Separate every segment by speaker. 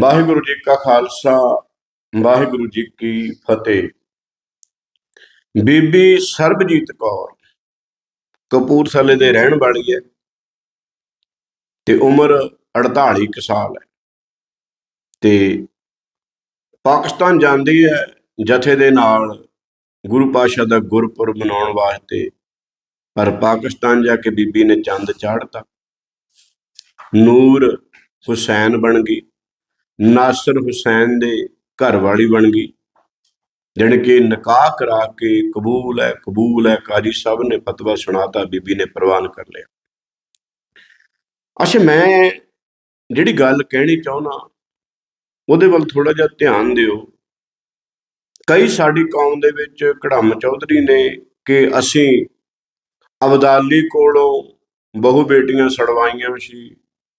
Speaker 1: ਵਾਹਿਗੁਰੂ ਜੀ ਕਾ ਖਾਲਸਾ, ਵਾਹਿਗੁਰੂ ਜੀ ਕੀ ਫਤਿਹ। ਬੀਬੀ ਸਰਬਜੀਤ ਕੌਰ ਕਪੂਰਥਲੇ ਦੇ ਰਹਿਣ ਵਾਲੀ ਹੈ ਤੇ ਉਮਰ 48 ਕੁ ਸਾਲ ਹੈ। ਤੇ ਪਾਕਿਸਤਾਨ ਜਾਂਦੀ ਹੈ ਜਥੇ ਦੇ ਨਾਲ ਗੁਰੂ ਪਾਸ਼ਾ ਦਾ ਗੁਰਪੁਰਬ ਮਨਾਉਣ ਵਾਸਤੇ, ਪਰ ਪਾਕਿਸਤਾਨ ਜਾ ਕੇ ਬੀਬੀ ਨੇ ਚੰਦ ਚਾੜਤਾ ਨੂਰ ਹੁਸੈਨ ਬਣ ਗਈ। ਨਾਸਰ ਹੁਸੈਨ ਦੇ ਘਰ ਵਾਲੀ ਬਣ ਗਈ। ਜਾਣੀ ਕਿ ਨਿਕਾਹ ਕਰਾ ਕੇ ਕਬੂਲ ਹੈ ਕਬੂਲ ਹੈ, ਕਾਜੀ ਸਾਹਿਬ ਨੇ ਫਤਵਾ ਸੁਣਾਤਾ, ਬੀਬੀ ਨੇ ਪ੍ਰਵਾਨ ਕਰ ਲਿਆ। ਅੱਛਾ, ਮੈਂ ਜਿਹੜੀ ਗੱਲ ਕਹਿਣੀ ਚਾਹੁੰਦਾ, ਉਹਦੇ ਵੱਲ ਥੋੜਾ ਜਿਹਾ ਧਿਆਨ ਦਿਓ। ਕਈ ਸਾਡੀ ਕੌਮ ਦੇ ਵਿੱਚ ਕੜਮ ਚੌਧਰੀ ਨੇ ਕਿ ਅਸੀਂ ਅਬਦਾਲੀ ਕੋਲੋਂ ਬਹੁ ਬੇਟੀਆਂ ਸੜਵਾਈਆਂ ਸੀ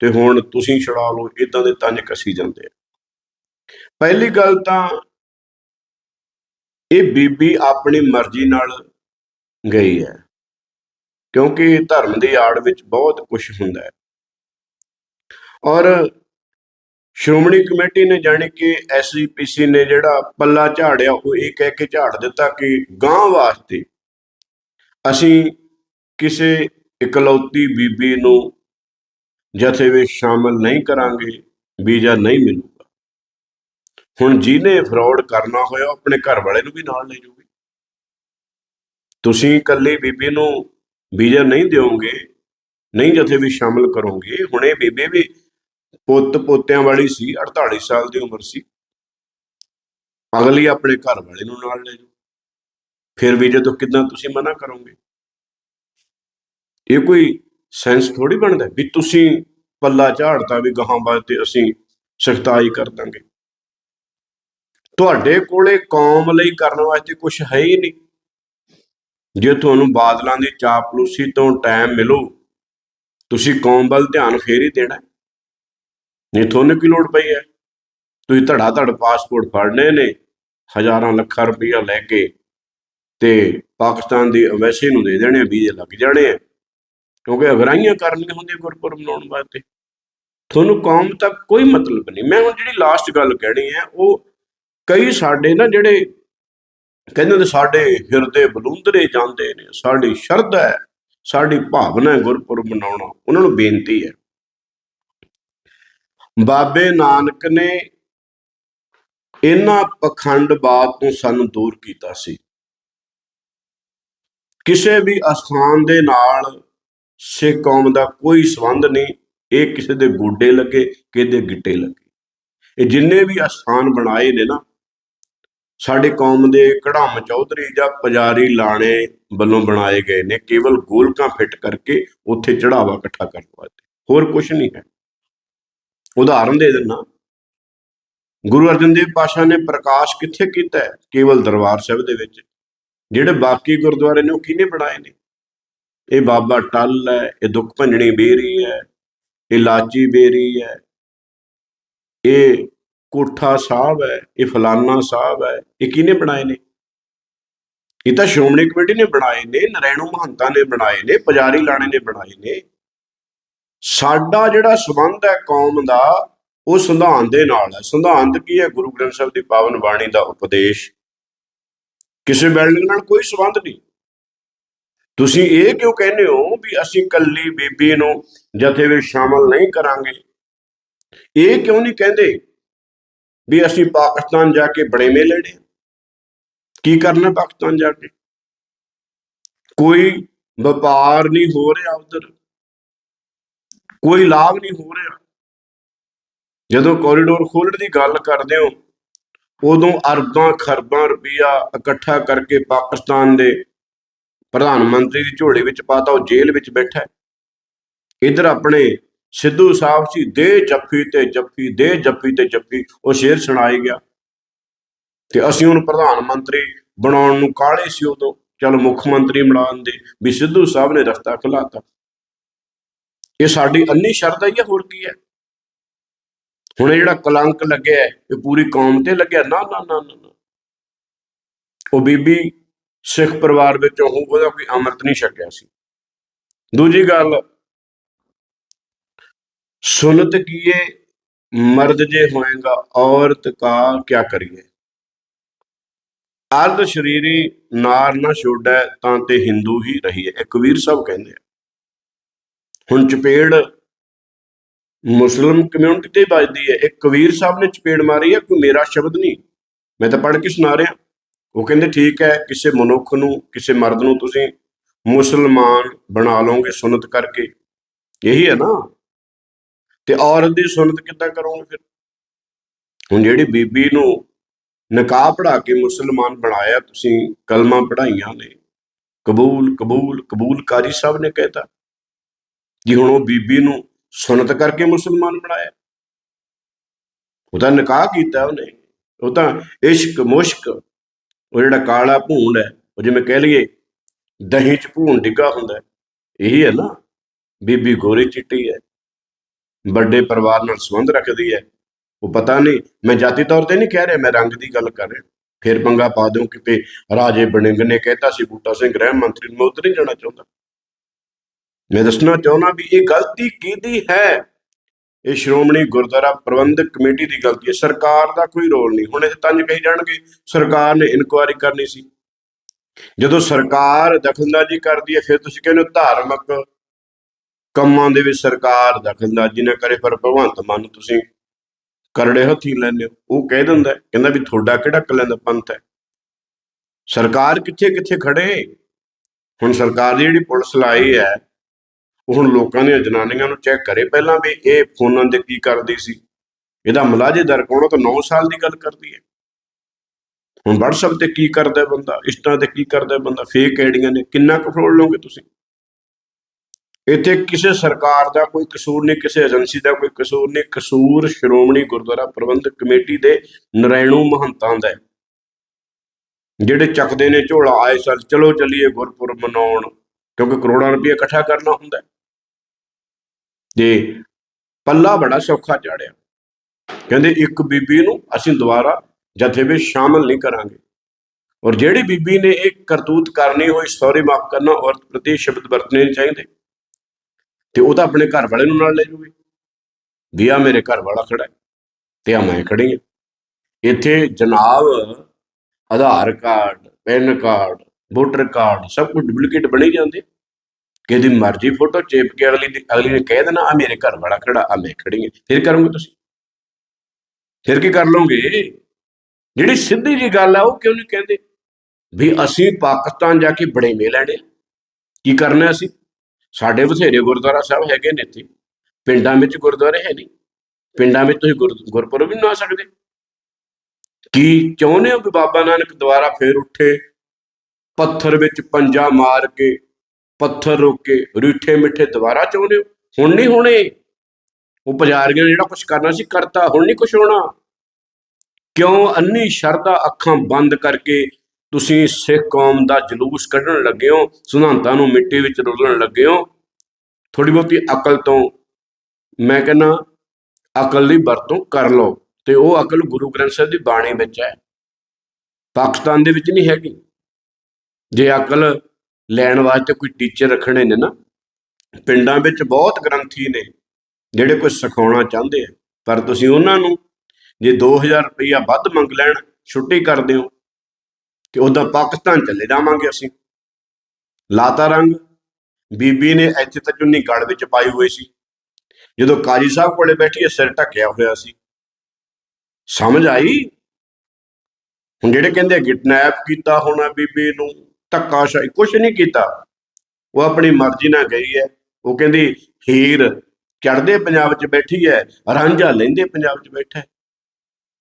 Speaker 1: ਤੇ ਹੁਣ ਤੁਸੀਂ ਛੁਡਾ ਲਓ ਇਦਾਂ ਦੇ ਤੰਜ ਕਸੀ ਜਾਂਦੇ ਆ। ਪਹਿਲੀ ਗੱਲ ਤਾਂ ਇਹ ਬੀਬੀ ਆਪਣੀ ਮਰਜ਼ੀ ਨਾਲ ਗਈ ਹੈ, ਕਿਉਂਕਿ ਧਰਮ ਦੀ ਆੜ ਵਿੱਚ ਬਹੁਤ ਕੁਝ ਹੁੰਦਾ ਹੈ। ਔਰ ਸ਼੍ਰੋਮਣੀ ਕਮੇਟੀ ਨੇ ਜਾਣੀ ਕਿ ਐਸਜੀਪੀਸੀ ਨੇ ਜਿਹੜਾ ਪੱਲਾ ਝਾੜਿਆ, ਉਹ ਇਹ ਕਹਿ ਕੇ ਝਾੜ ਦਿੱਤਾ ਕਿ ਗਾਂ ਵਾਸਤੇ ਅਸੀਂ ਕਿਸੇ ਇਕਲੌਤੀ ਬੀਬੀ ਨੂੰ ਜਥੇ ਵਿੱਚ ਸ਼ਾਮਲ ਨਹੀਂ ਕਰਾਂਗੇ, ਵੀਜ਼ਾ ਨਹੀਂ ਮਿਲੂਗਾ। ਹੁਣ ਜਿਹਨੇ ਫਰਾਡ ਕਰਨਾ ਹੋਇਆ ਆਪਣੇ ਘਰ ਵਾਲੇ ਨੂੰ ਵੀ ਨਾਲ ਲੈ ਜਾਊਗੀ। ਤੁਸੀਂ ਇਕੱਲੀ ਬੀਬੀ ਨੂੰ ਵੀਜ਼ਾ ਨਹੀਂ ਦਿਓਗੇ, ਨਹੀਂ ਜਥੇ ਵੀ ਸ਼ਾਮਲ ਕਰੋਗੇ, ਹੁਣ ਇਹ ਬੀਬੀ ਵੀ ਪੁੱਤ ਪੋਤਿਆਂ ਵਾਲੀ ਸੀ 48 ਸਾਲ ਦੀ ਉਮਰ ਸੀ। ਅਗਲੀ ਆਪਣੇ ਘਰ ਵਾਲੇ ਨੂੰ ਨਾਲ ਲੈ ਜਾਓ ਫਿਰ ਵੀ ਜਦੋਂ ਕਿਦਾਂ ਤੁਸੀਂ ਮਨਾ ਕਰੋਗੇ? ਇਹ ਕੋਈ ਸੈਂਸ ਥੋੜੀ ਬਣਦਾ ਵੀ ਤੁਸੀਂ ਪੱਲਾ ਝਾੜਤਾ ਵੀ ਗਾਹਾਂ ਵਾਸਤੇ ਅਸੀਂ ਸਖਤਾਈ ਕਰ ਦਾਂਗੇ। ਤੁਹਾਡੇ ਕੋਲੇ ਕੌਮ ਲਈ ਕਰਨ ਵਾਸਤੇ ਕੁਝ ਹੈ ਹੀ ਨਹੀਂ। ਜੇ ਤੁਹਾਨੂੰ ਬਾਦਲਾਂ ਦੀ ਚਾਪਲੂਸੀ ਤੋਂ ਟਾਈਮ ਮਿਲੋ, ਤੁਸੀਂ ਕੌਮ ਵੱਲ ਧਿਆਨ ਫੇਰ ਹੀ ਦੇਣਾ ਨਹੀਂ ਤੁਹਾਨੂੰ ਕੀ ਲੋੜ ਪਈ ਹੈ? ਤੁਸੀਂ ਧੜਾ ਧੜ ਪਾਸਪੋਰਟ ਫੜਨੇ ਨੇ, ਹਜ਼ਾਰਾਂ ਲੱਖਾਂ ਰੁਪਈਆ ਲੈ ਕੇ ਤੇ ਪਾਕਿਸਤਾਨ ਦੀ ਐਮਬੈਸੀ ਨੂੰ ਦੇ ਦੇਣੇ ਵੀਜ਼ੇ ਲੱਗ ਜਾਣੇ ਆ। ਕਿਉਂਕਿ ਅਗਰਾਈਆਂ ਕਰਨੀਆਂ ਹੁੰਦੀਆਂ ਗੁਰਪੁਰਬ ਮਨਾਉਣ ਵਾਸਤੇ। ਤੁਹਾਨੂੰ ਕੌਮ ਤੱਕ ਕੋਈ ਮਤਲਬ ਨਹੀਂ। ਮੈਂ ਹੁਣ ਜਿਹੜੀ ਲਾਸਟ ਗੱਲ ਕਹਿਣੀ ਹੈ, ਉਹ ਕਈ ਸਾਡੇ ਨਾ ਜਿਹੜੇ ਕਹਿੰਦੇ ਨੇ ਸਾਡੇ ਹਿਰਦੇ ਬਲੂੰਦਰੇ ਜਾਂਦੇ ਨੇ, ਸਾਡੀ ਸ਼ਰਧਾ ਹੈ, ਸਾਡੀ ਭਾਵਨਾ ਹੈ ਗੁਰਪੁਰਬ ਮਨਾਉਣਾ। ਉਹਨਾਂ ਨੂੰ ਬੇਨਤੀ ਹੈ। ਬਾਬੇ ਨਾਨਕ ਨੇ ਇਹਨਾਂ ਪਖੰਡਵਾਦ ਤੋਂ ਸਾਨੂੰ ਦੂਰ ਕੀਤਾ ਸੀ। ਕਿਸੇ ਵੀ ਅਸਥਾਨ ਦੇ ਨਾਲ ਸਿੱਖ ਕੌਮ ਦਾ ਕੋਈ ਸੰਬੰਧ ਨਹੀਂ, ਇਹ ਕਿਸੇ ਦੇ ਗੋਡੇ ਲੱਗੇ, ਕਿਹਦੇ ਗਿੱਟੇ ਲੱਗੇ। ਇਹ ਜਿੰਨੇ ਵੀ ਅਸਥਾਨ ਬਣਾਏ ਨੇ ਨਾ, ਸਾਡੇ ਕੌਮ ਦੇ ਕੜਾਮ ਚੌਧਰੀ ਜਾਂ ਪੁਜਾਰੀ ਲਾਣੇ ਵੱਲੋਂ ਬਣਾਏ ਗਏ ਨੇ, ਕੇਵਲ ਗੋਲਕਾਂ ਫਿੱਟ ਕਰਕੇ ਉੱਥੇ ਚੜਾਵਾ ਇਕੱਠਾ ਕਰਨ ਵਾਸਤੇ। ਹੋਰ ਕੁਝ ਨਹੀਂ ਹੈ। ਉਦਾਹਰਨ ਦੇ ਦਿੰਨਾ ਗੁਰੂ ਅਰਜਨ ਦੇਵ ਪਾਸ਼ਾ ਨੇ ਪ੍ਰਕਾਸ਼ ਕਿੱਥੇ ਕੀਤਾ ਹੈ? ਕੇਵਲ ਦਰਬਾਰ ਸਾਹਿਬ ਦੇ ਵਿੱਚ। ਜਿਹੜੇ ਬਾਕੀ ਗੁਰਦੁਆਰੇ ਨੇ ਉਹ ਕਿਹਨੇ ਬਣਾਏ ਨੇ? ਇਹ ਬਾਬਾ ਟੱਲ ਹੈ, ਇਹ ਦੁੱਖ ਭੰਜਣੀ ਬੇਰੀ ਹੈ, ਇਹ ਲਾਚੀ ਬੇਰੀ ਹੈ, ਇਹ ਕੋਠਾ ਸਾਹਿਬ ਹੈ, ਇਹ ਫਲਾਨਾ ਸਾਹਿਬ ਹੈ, ਇਹ ਕਿਹਨੇ ਬਣਾਏ ਨੇ? ਇਹ ਤਾਂ ਸ਼੍ਰੋਮਣੀ ਕਮੇਟੀ ਨੇ ਬਣਾਏ ਨੇ, ਨਰੈਣੂ ਮਹੰਤਾ ਨੇ ਬਣਾਏ ਨੇ, ਪੁਜਾਰੀ ਲਾਣੇ ਨੇ ਬਣਾਏ ਨੇ। ਸਾਡਾ ਜਿਹੜਾ ਸਬੰਧ ਹੈ ਕੌਮ ਦਾ, ਉਹ ਸੰਵਿਧਾਨ ਦੇ ਨਾਲ ਹੈ। ਸੰਵਿਧਾਨ ਕੀ ਹੈ? ਗੁਰੂ ਗ੍ਰੰਥ ਸਾਹਿਬ ਦੀ ਪਾਵਨ ਬਾਣੀ ਦਾ ਉਪਦੇਸ਼। ਕਿਸੇ ਬਿਲਡਿੰਗ ਨਾਲ ਕੋਈ ਸਬੰਧ ਨਹੀਂ। ਤੁਸੀਂ ਇਹ ਕਿਉਂ ਕਹਿੰਦੇ ਹੋ ਵੀ ਅਸੀਂ ਕੱਲੀ ਬੀਬੀ ਨੂੰ ਜਥੇ ਵਿੱਚ ਸ਼ਾਮਲ ਨਹੀਂ ਕਰਾਂਗੇ? ਇਹ ਕਿਉਂ ਨਹੀਂ ਕਹਿੰਦੇ ਵੀ ਅਸੀਂ ਪਾਕਿਸਤਾਨ ਜਾ ਕੇ ਬੜੇ ਮੇਲੇ ਲੈਣੇ ਕੀ ਕਰਨਾ ਪਾਕਿਸਤਾਨ ਜਾ ਕੇ? ਕੋਈ ਵਪਾਰ ਨਹੀਂ ਹੋ ਰਿਹਾ ਉਧਰ। ਕੋਈ ਲਾਭ ਨਹੀਂ ਹੋ ਰਿਹਾ। ਜਦੋਂ ਕੋਰੀਡੋਰ ਖੋਲਣ ਦੀ ਗੱਲ ਕਰਦੇ ਹੋ, ਉਦੋਂ ਅਰਬਾਂ ਖਰਬਾਂ ਰੁਪਈਆ ਇਕੱਠਾ ਕਰਕੇ ਪਾਕਿਸਤਾਨ ਦੇ ਪ੍ਰਧਾਨ ਮੰਤਰੀ ਦੀ ਝੋਲੇ ਵਿੱਚ ਪਾਤਾ ਉਹ ਜੇਲ੍ਹ ਵਿੱਚ ਬੈਠਾ ਹੈ। ਇਧਰ ਆਪਣੇ ਸਿੱਧੂ ਸਾਹਿਬ ਸੀ, ਦੇ ਜੱਫੀ ਤੇ ਜੱਫੀ, ਦੇ ਜੱਫੀ ਤੇ ਜੱਫੀ, ਉਹ ਸ਼ੇਰ ਸੁਣਾਈ ਗਿਆ। ਤੇ ਅਸੀਂ ਉਹਨੂੰ ਪ੍ਰਧਾਨ ਮੰਤਰੀ ਬਣਾਉਣ ਨੂੰ ਕਾਹਲੇ ਸੀ ਉਦੋਂ। ਚਲ ਮੁੱਖ ਮੰਤਰੀ ਬਣਾਉਣ ਦੇ ਵੀ ਸਿੱਧੂ ਸਾਹਿਬ ਨੇ ਰਸਤਾ ਖੁਲਾਤਾ ਇਹ ਸਾਡੀ ਅੰਨੀ ਸ਼ਰਧਾ ਹੀ ਹੈ ਹੋਰ ਕੀ ਹੈ? ਹੁਣ ਇਹ ਜਿਹੜਾ ਕਲੰਕ ਲੱਗਿਆ ਇਹ ਪੂਰੀ ਕੌਮ ਤੇ ਲੱਗਿਆ। ਨਾ ਨਾ ਨਾ ਨਾ। ਉਹ ਬੀਬੀ ਸਿੱਖ ਪਰਿਵਾਰ ਵਿੱਚ ਉਹ ਉਹਦਾ ਕੋਈ ਅੰਮ੍ਰਿਤ ਨਹੀਂ ਛਕਿਆ ਸੀ। ਦੂਜੀ ਗੱਲ, ਸੁਨਤ ਕੀਏ ਮਰਦ ਜੇ ਹੋਏਗਾ, ਔਰਤ ਕਾ ਕਿਆ ਕਰੀਏ? ਅਰਧ ਸ਼ਰੀਰੀ ਨਾਰ ਨਾ ਛੋੜੈ, ਤਾਂ ਤੇ ਹਿੰਦੂ ਹੀ ਰਹੀਏ। ਇਹ ਕਬੀਰ ਸਾਹਿਬ ਕਹਿੰਦੇ ਆ। ਹੁਣ ਚਪੇੜ ਮੁਸਲਮ ਕਮਿਊਨਿਟੀ ਤੇ ਵੱਜਦੀ ਹੈ ਇਹ ਕਬੀਰ ਸਾਹਿਬ ਨੇ ਚਪੇੜ ਮਾਰੀ ਹੈ ਕੋਈ ਮੇਰਾ ਸ਼ਬਦ ਨਹੀਂ। ਮੈਂ ਤਾਂ ਪੜ੍ਹ ਕੇ ਸੁਣਾ ਰਿਹਾ। ਉਹ ਕਹਿੰਦੇ, ਠੀਕ ਹੈ, ਕਿਸੇ ਮਨੁੱਖ ਨੂੰ, ਕਿਸੇ ਮਰਦ ਨੂੰ ਤੁਸੀਂ ਮੁਸਲਮਾਨ ਬਣਾ ਲਓਗੇ ਸੁਨਤ ਕਰਕੇ। ਇਹੀ ਹੈ ਨਾ। ਤੇ ਔਰਤ ਦੀ ਸੁਨਤ ਕਿੱਦਾਂ ਕਰੋਗੇ ਫਿਰ? ਹੁਣ ਜਿਹੜੀ ਬੀਬੀ ਨੂੰ ਨਿਕਾਹ ਪੜਾ ਕੇ ਮੁਸਲਮਾਨ ਬਣਾਇਆ, ਤੁਸੀਂ ਕਲਮਾਂ ਪੜਾਈਆਂ ਨੇ, ਕਬੂਲ ਕਬੂਲ, ਕਬੂਲਕਾਰੀ ਸਾਹਿਬ ਨੇ ਕਹਿਤਾ ਜੀ ਹੁਣ ਉਹ ਬੀਬੀ ਨੂੰ ਸੁਨਤ ਕਰਕੇ ਮੁਸਲਮਾਨ ਬਣਾਇਆ। ਉਹਦਾ ਨਿਕਾਹ ਕੀਤਾ ਉਹਨੇ। ਉਹ ਤਾਂ ਇਸ਼ਕ ਮੁਸ਼ਕ ਉਹ ਜਿਹੜਾ ਕਾਲਾ ਭੂੰਡ ਹੈ, ਉਹ ਜਿਵੇਂ ਕਹਿ ਲਈਏ, ਦਹੀਂ ਚ ਭੂੰਡ ਡਿੱਗਾ ਹੁੰਦਾ ਇਹੀ ਹੈ ਨਾ, ਬੀਬੀ ਗੋਰੀ ਚਿੱਟੀ ਹੈ, ਵੱਡੇ ਪਰਿਵਾਰ ਨਾਲ ਸੰਬੰਧ ਰੱਖਦੀ ਹੈ, ਉਹ ਪਤਾ ਨਹੀਂ, ਮੈਂ ਜਾਤੀ ਤੌਰ ਤੇ ਨਹੀਂ ਕਹਿ ਰਿਹਾ, ਮੈਂ ਰੰਗ ਦੀ ਗੱਲ ਕਰ ਰਿਹਾ, ਫਿਰ ਪੰਗਾ ਪਾ ਦਿਓ ਕਿਤੇ ਰਾਜੇ ਬਣਿੰਗ ਨੇ ਕਹਿਤਾ ਸੀ, ਬੂਟਾ ਸਿੰਘ ਗ੍ਰਹਿ ਮੰਤਰੀ ਨੂੰ ਮੈਂ ਉੱਧਰ ਨਹੀਂ ਜਾਣਾ ਚਾਹੁੰਦਾ। ਮੈਂ ਦੱਸਣਾ ਚਾਹੁੰਦਾ ਵੀ ਇਹ ਗਲਤੀ ਕਿਹਦੀ ਹੈ? ਇਹ ਸ਼੍ਰੋਮਣੀ ਗੁਰਦੁਆਰਾ ਪ੍ਰਬੰਧਕ ਕਮੇਟੀ ਦੀ ਗਲਤੀ ਹੈ। ਸਰਕਾਰ ਦਾ ਕੋਈ ਰੋਲ ਨਹੀਂ। ਹੁਣ ਇਹ ਤੰਜ ਕਹੀ ਜਾਣਗੇ, ਸਰਕਾਰ ਨੇ ਇਨਕੁਆਇਰੀ ਕਰਨੀ ਸੀ। ਜਦੋਂ ਸਰਕਾਰ ਦਖਲਅੰਦਾਜ਼ੀ ਕਰਦੀ ਹੈ, ਫਿਰ ਤੁਸੀਂ ਕਹਿੰਦੇ ਹੋ ਧਾਰਮਿਕ ਕੰਮਾਂ ਦੇ ਵਿੱਚ ਸਰਕਾਰ ਦਖਲਅੰਦਾਜ਼ੀ ਨਾ ਕਰੇ, ਪਰ ਭਗਵੰਤ ਮਾਨ ਨੂੰ ਤੁਸੀਂ ਕਰੜੇ ਹੱਥੀ ਲੈਂਦੇ ਹੋ। ਉਹ ਕਹਿ ਦਿੰਦਾ ਕਹਿੰਦਾ ਵੀ ਤੁਹਾਡਾ ਕਿਹੜਾ ਕਲੰਦ ਪੰਥ ਹੈ? ਸਰਕਾਰ ਕਿੱਥੇ ਕਿੱਥੇ ਖੜੇ? ਹੁਣ ਸਰਕਾਰ ਦੀ ਜਿਹੜੀ ਪੁਲਿਸ ਲਾਈ ਹੈ ਉਹ ਹੁਣ ਲੋਕਾਂ ਦੀਆਂ ਜਨਾਨੀਆਂ ਨੂੰ ਚੈੱਕ ਕਰੇ ਪਹਿਲਾਂ ਵੀ ਇਹ ਫੋਨਾਂ ਦੇ ਕੀ ਕਰਦੀ ਸੀ। ਇਹਦਾ ਮਲਾਜੇ ਦਰ ਕੋਲੋਂ ਤਾਂ 9 ਸਾਲ ਦੀ ਗੱਲ ਕਰਦੀ ਹੈ। ਹੁਣ WhatsApp ਤੇ ਕੀ ਕਰਦਾ ਬੰਦਾ? ਇੰਸਟਾ ਤੇ ਕੀ ਕਰਦਾ ਬੰਦਾ? ਫੇਕ ਆਈਡੀਆਂ ਨੇ, ਕਿੰਨਾ ਕੁ ਫਰੋਡ ਲਓਗੇ ਤੁਸੀਂ? ਇੱਥੇ ਕਿਸੇ ਸਰਕਾਰ ਦਾ ਕੋਈ ਕਸੂਰ ਨਹੀਂ, ਕਿਸੇ ਏਜੰਸੀ ਦਾ ਕੋਈ ਕਸੂਰ ਨਹੀਂ। ਕਸੂਰ ਸ਼੍ਰੋਮਣੀ ਗੁਰਦੁਆਰਾ ਪ੍ਰਬੰਧਕ ਕਮੇਟੀ ਦੇ ਨਰੈਣੂ ਮਹੰਤਾਂ ਦਾ ਹੈ। ਜਿਹੜੇ ਚੱਕਦੇ ਨੇ ਝੋਲਾ, ਆਏ ਸਾਲ ਚਲੋ ਚੱਲੀਏ ਗੁਰਪੁਰਬ ਮਨਾਉਣ, ਕਿਉਂਕਿ ਕਰੋੜਾਂ ਰੁਪਏ ਇਕੱਠਾ ਕਰਨਾ ਹੁੰਦਾ ਹੈ। ਤੇ ਪੱਲਾ ਬੜਾ ਸੌਖਾ ਚਾੜਿਆ। ਕਹਿੰਦੇ ਇੱਕ ਬੀਬੀ ਨੂੰ ਅਸੀਂ ਦੁਬਾਰਾ ਜਥੇ ਵਿੱਚ ਸ਼ਾਮਲ ਨਹੀਂ ਕਰਾਂਗੇ। ਔਰ ਜਿਹੜੀ ਬੀਬੀ ਨੇ ਇਹ ਕਰਤੂਤ ਕਰਨੀ ਹੋਈ, ਸੌਰੀ ਮਾਫ ਕਰਨਾ, ਔਰਤ ਪ੍ਰਤੀ ਸ਼ਬਦ ਵਰਤਨੇ ਨਹੀਂ ਚਾਹੀਦੇ। ਤੇ ਉਹ ਤਾਂ ਆਪਣੇ ਘਰ ਵਾਲੇ ਨੂੰ ਨਾਲ ਲੈ ਜੂਗੀ। ਵੀ ਆ ਮੇਰੇ ਘਰ ਵਾਲਾ ਖੜਾ ਹੈ ਤੇ ਆ ਮੈਂ ਖੜੀ ਹਾਂ। ਇੱਥੇ ਜਨਾਬ, Aadhaar card, PAN card, voter card ਸਭ ਕੁਝ ਡੁਪਲੀਕੇਟ ਬਣੇ ਜਾਂਦੇ। ਕਿਹਦੀ ਮਰਜ਼ੀ ਫੋਟੋ ਚੇਪ ਕੇ ਅਗਲੀ ਦੀ ਅਗਲੀ ਨੇ ਕਹਿ ਦੇਣਾ ਆ ਮੇਰੇ ਘਰ ਵਾਲਾ ਖੜਾ ਆ ਮੈਂ ਖੜੀ ਹਾਂ। ਫਿਰ ਕਰੋਗੇ ਤੁਸੀਂ? ਫਿਰ ਕੀ ਕਰ ਲਓਗੇ? ਜਿਹੜੀ ਸਿੱਧੀ ਜੀ ਗੱਲ ਆ, ਉਹ ਕਿਉਂ ਨਹੀਂ ਕਹਿੰਦੇ? ਵੀ ਅਸੀਂ ਪਾਕਿਸਤਾਨ ਜਾ ਕੇ ਬੜੇ ਮੇ ਲੈਣੇ ਆ। ਕੀ ਕਰਨਾ ਅਸੀਂ? ਸਾਡੇ ਬਥੇਰੇ ਗੁਰਦੁਆਰਾ ਸਾਹਿਬ ਹੈਗੇ ਨੇ ਇੱਥੇ। ਪਿੰਡਾਂ ਵਿੱਚ ਗੁਰਦੁਆਰੇ ਹੈ ਨਹੀਂ। ਪਿੰਡਾਂ ਵਿੱਚ ਤੁਸੀਂ ਗੁਰ- ਗੁਰਪੁਰਬ ਵੀ ਨਾ ਸਕਦੇ। ਕੀ ਚਾਹੁੰਦੇ ਹੋ ਵੀ ਬਾਬਾ ਨਾਨਕ ਦੁਆਰਾ ਫੇਰ ਉੱਠੇ, ਪੱਥਰ ਵਿੱਚ ਪੰਜਾ ਮਾਰ ਕੇ ਪੱਥਰ ਰੋਕ ਕੇ ਰੀਠੇ ਮਿੱਠੇ ਦੁਬਾਰਾ ਚਾਹੁੰਦੇ ਹੋ ਹੁਣ ਨਹੀਂ ਹੋਣੇ। ਉਹ ਪੁਜਾਰੀਆਂ ਨੇ ਜਿਹੜਾ ਕੁਝ ਕਰਨਾ ਸੀ ਕਰਤਾ, ਹੁਣ ਨਹੀਂ ਕੁਝ ਹੋਣਾ। ਕਿਉਂ ਅੰਨੀ ਸ਼ਰਧਾ ਅੱਖਾਂ ਬੰਦ ਕਰਕੇ ਤੁਸੀਂ ਸਿੱਖ ਕੌਮ ਦਾ ਜਲੂਸ ਕੱਢਣ ਲੱਗੇ ਹੋ ਸਿਧਾਂਤਾਂ ਨੂੰ ਮਿੱਟੀ ਵਿੱਚ ਰੋਲਣ ਲੱਗੇ ਹੋ ਥੋੜੀ ਬਹੁਤੀ ਅਕਲ ਤੋਂ ਮੈਂ ਕਹਿੰਦਾ, ਅਕਲ ਦੀ ਵਰਤੋਂ ਕਰ ਲਓ। ਤੇ ਉਹ ਅਕਲ ਗੁਰੂ ਗ੍ਰੰਥ ਸਾਹਿਬ ਦੀ ਬਾਣੀ ਵਿੱਚ ਹੈ। ਪਾਕਿਸਤਾਨ ਦੇ ਵਿੱਚ ਨਹੀਂ ਹੈਗੀ। ਜੇ ਅਕਲ ਲੈਣ ਵਾਸਤੇ ਕੋਈ ਟੀਚਰ ਰੱਖਣੇ ਨੇ ਨਾ, ਪਿੰਡਾਂ ਵਿੱਚ ਬਹੁਤ ਗ੍ਰੰਥੀ ਨੇ, ਜਿਹੜੇ ਕੁਝ ਸਿਖਾਉਣਾ ਚਾਹੁੰਦੇ ਆ। ਪਰ ਤੁਸੀਂ ਉਹਨਾਂ ਨੂੰ ਜੇ 2000 ਰੁਪਈਆ ਵੱਧ ਮੰਗ ਲੈਣ, ਛੁੱਟੀ ਕਰਦੇ ਹੋ ਤੇ ਉਹਦਾ ਪਾਕਿਸਤਾਨ ਚਲੇ ਜਾਵਾਂਗੇ ਅਸੀਂ। ਲਾਤਾ ਰੰਗ, ਬੀਬੀ ਨੇ ਇੱਥੇ ਤਾਂ ਚੁੰਨੀ ਗਲ ਵਿੱਚ ਪਾਈ ਹੋਈ ਸੀ। ਜਦੋਂ ਕਾਜੀ ਸਾਹਿਬ ਕੋਲੇ ਬੈਠੀ ਸਿਰ ਢੱਕਿਆ ਹੋਇਆ ਸੀ। ਸਮਝ ਆਈ? ਹੁਣ ਜਿਹੜੇ ਕਹਿੰਦੇ ਕਿਡਨੈਪ ਕੀਤਾ ਹੋਣਾ ਬੀਬੀ ਨੂੰ ਧੱਕਾਸ਼ਾਹੀ ਕੁਛ ਨਹੀਂ ਕੀਤਾ। ਉਹ ਆਪਣੀ ਮਰਜ਼ੀ ਨਾਲ ਗਈ ਹੈ। ਉਹ ਕਹਿੰਦੀ, ਹੀਰ ਚੜਦੇ ਪੰਜਾਬ 'ਚ ਬੈਠੀ ਹੈ, ਰਾਂਝਾ ਲੈਂਦੇ ਪੰਜਾਬ 'ਚ ਬੈਠਾ ਹੈ।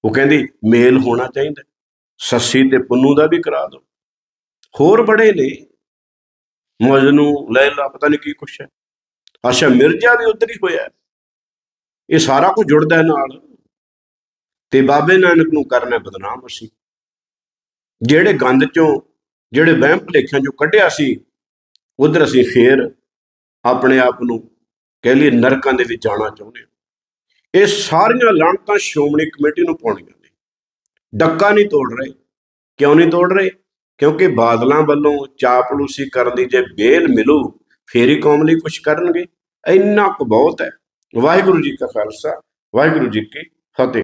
Speaker 1: ਉਹ ਕਹਿੰਦੀ, ਮੇਲ ਹੋਣਾ ਚਾਹੀਦਾ ਸੱਸੀ ਤੇ ਪੁੰਨੂ ਦਾ ਵੀ ਕਰਾ ਦਿਓ। ਹੋਰ ਬੜੇ ਨੇ। ਮਜਨੂ ਲੈਲਾ ਪਤਾ ਨਹੀਂ ਕੀ ਕੁਛ ਹੈ। ਅੱਛਾ, ਮਿਰਜ਼ਾ ਵੀ ਉਧਰ ਹੀ ਹੋਇਆ ਇਹ ਸਾਰਾ ਕੁਝ ਜੁੜਦਾ ਨਾਲ। ਤੇ ਬਾਬੇ ਨਾਨਕ ਨੂੰ ਕਰਨਾ ਬਦਨਾਮ ਅਸੀਂ। ਜਿਹੜੇ ਗੰਦ ਚੋਂ ਜਿਹੜੇ ਵਹਿਮ ਭੁਲੇਖਿਆਂ ਚੋਂ ਕੱਢਿਆ ਸੀ, ਉਧਰ ਅਸੀਂ ਫੇਰ ਆਪਣੇ ਆਪ ਨੂੰ ਕਹਿ ਲਈਏ ਨਰਕਾਂ ਦੇ ਵਿੱਚ ਜਾਣਾ ਚਾਹੁੰਦੇ ਹਾਂ। ਇਹ ਸਾਰੀਆਂ ਲਾਂਤਾਂ ਸ਼੍ਰੋਮਣੀ ਕਮੇਟੀ ਨੂੰ ਪਾਉਣੀਆਂ ਨੇ। ਡੱਕਾ ਨਹੀਂ ਤੋੜ ਰਹੇ। ਕਿਉਂ ਨਹੀਂ ਤੋੜ ਰਹੇ? ਕਿਉਂਕਿ ਬਾਦਲਾਂ ਵੱਲੋਂ ਚਾਪਲੂਸੀ ਕਰਨ ਦੀ ਜੇ ਬੇਲ ਮਿਲੂ, ਫੇਰੀ ਕੌਮ ਲਈ ਕੁਝ ਕਰਨਗੇ। ਇੰਨਾ ਕੁ ਬਹੁਤ ਹੈ। ਵਾਹਿਗੁਰੂ ਜੀ ਕਾ ਖਾਲਸਾ, ਵਾਹਿਗੁਰੂ ਜੀ ਕੀ ਫਤਿਹ।